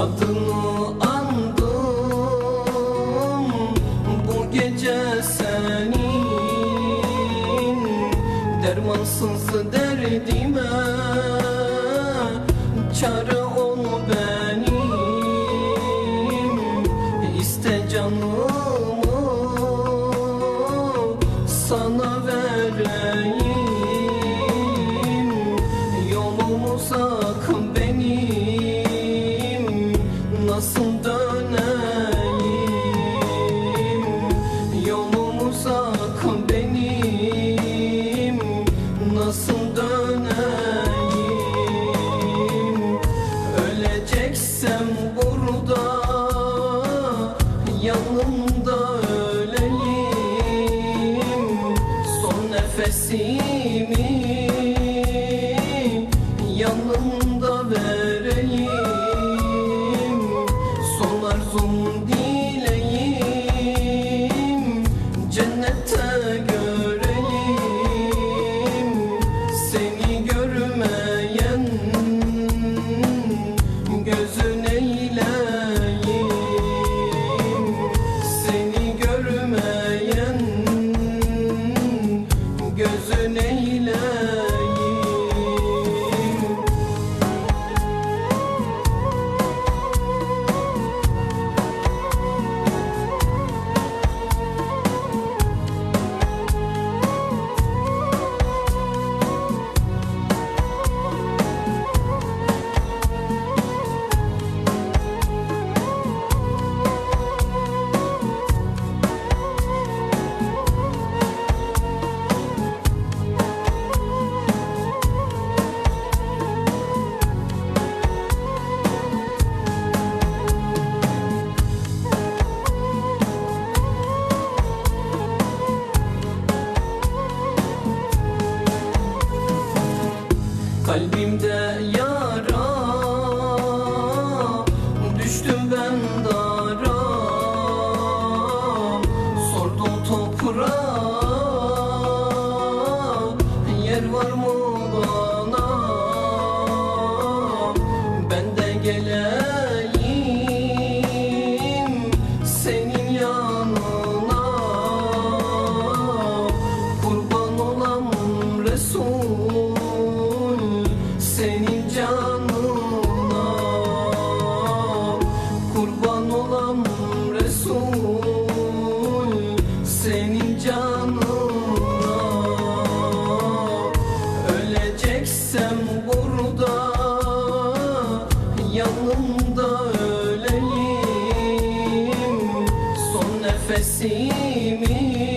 Adını andım. Bu gece senin Dermansız derdime. Çare onu benim. İste canım. Yanımda öleyim. Son nefesimi Yanımda vereyim. Son arzum dileğim Kalbimde yolda öleyim. Son nefesimi